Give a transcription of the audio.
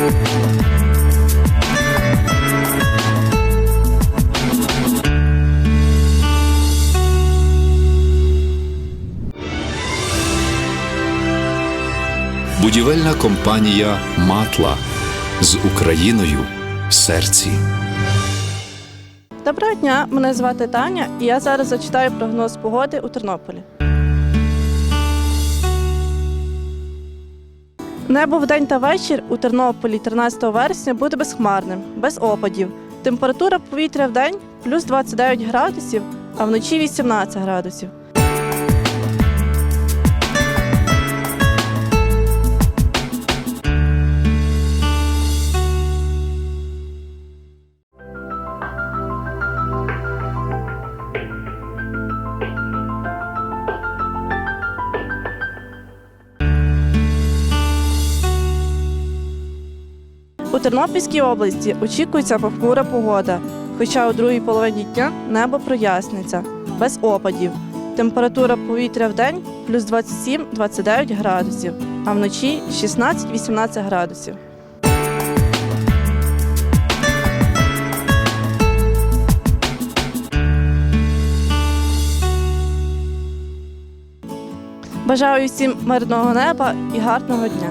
Будівельна компанія Матла з Україною в серці. Доброго дня, мене звати Таня, і я зараз зачитаю прогноз погоди у Тернополі. Небо в день та вечір у Тернополі 13 вересня буде безхмарним, без опадів. Температура повітря в день плюс 29 градусів, а вночі 18 градусів. У Тернопільській області очікується похмура погода, хоча у другій половині дня небо проясниться, без опадів. Температура повітря в день плюс 27-29 градусів, а вночі 16-18 градусів. Бажаю всім мирного неба і гарного дня!